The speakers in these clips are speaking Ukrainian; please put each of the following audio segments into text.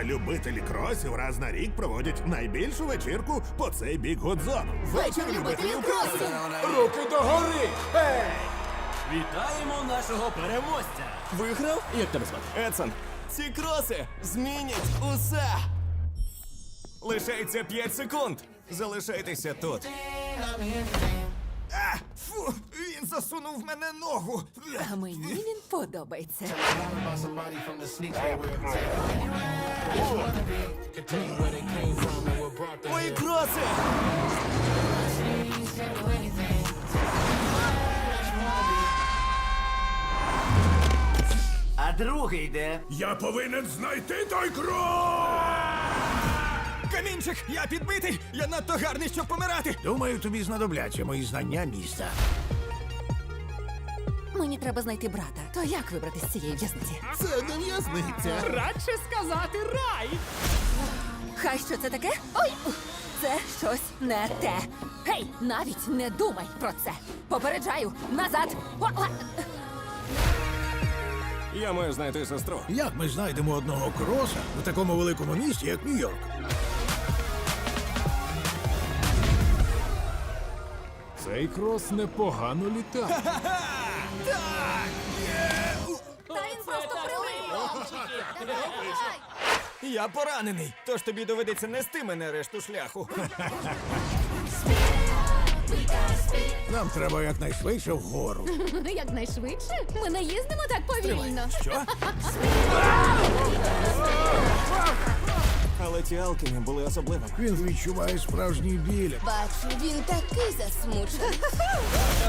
А любителі кросів раз на рік проводять найбільшу вечірку по цей бік Годзону. Вечір любителів кросів! Руки догори! Ей! Вітаємо нашого переможця! Виграв? Як тебе звати? Едсон, ці кроси змінять усе! Лишається 5 секунд. Залишайтеся тут. А, засунув в мене ногу. А мені він подобається. Мої кроси! А другий де? Я повинен знайти той крос! Камінчик, я підбитий! Я надто гарний, щоб помирати! Думаю, тобі знадобляться мої знання міста. Мені треба знайти брата. То як вибрати з цієї в'язниці? Це не в'язниця. Радше сказати рай! Хай що це таке? Ой! Це щось не те. Гей, навіть не думай про це. Попереджаю, назад! О, о! Я маю знайти сестру. Як ми знайдемо одного кроса у такому великому місті, як Нью-Йорк? Цей крос непогано літає. Та він просто прилип! Я поранений, тож тобі доведеться нести мене решту шляху. Нам треба якнайшвидше вгору. Якнайшвидше? Ми не їздимо так повільно. Що? Але ті алкіни були особливими. Він відчуває справжній біль. Бачу, він такий засмучений.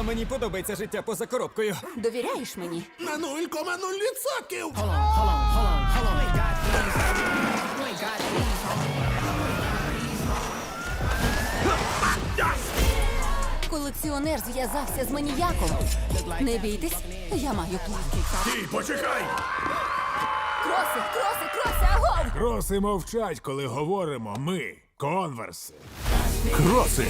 А мені подобається життя поза коробкою. Довіряєш мені? На 0,0%! Колекціонер зв'язався з маніяком. Не бійтесь, я маю план. Стій, почекай! Кроси, кроси, кроси, агов! Кроси мовчать, коли говоримо ми, конверси. Кроси!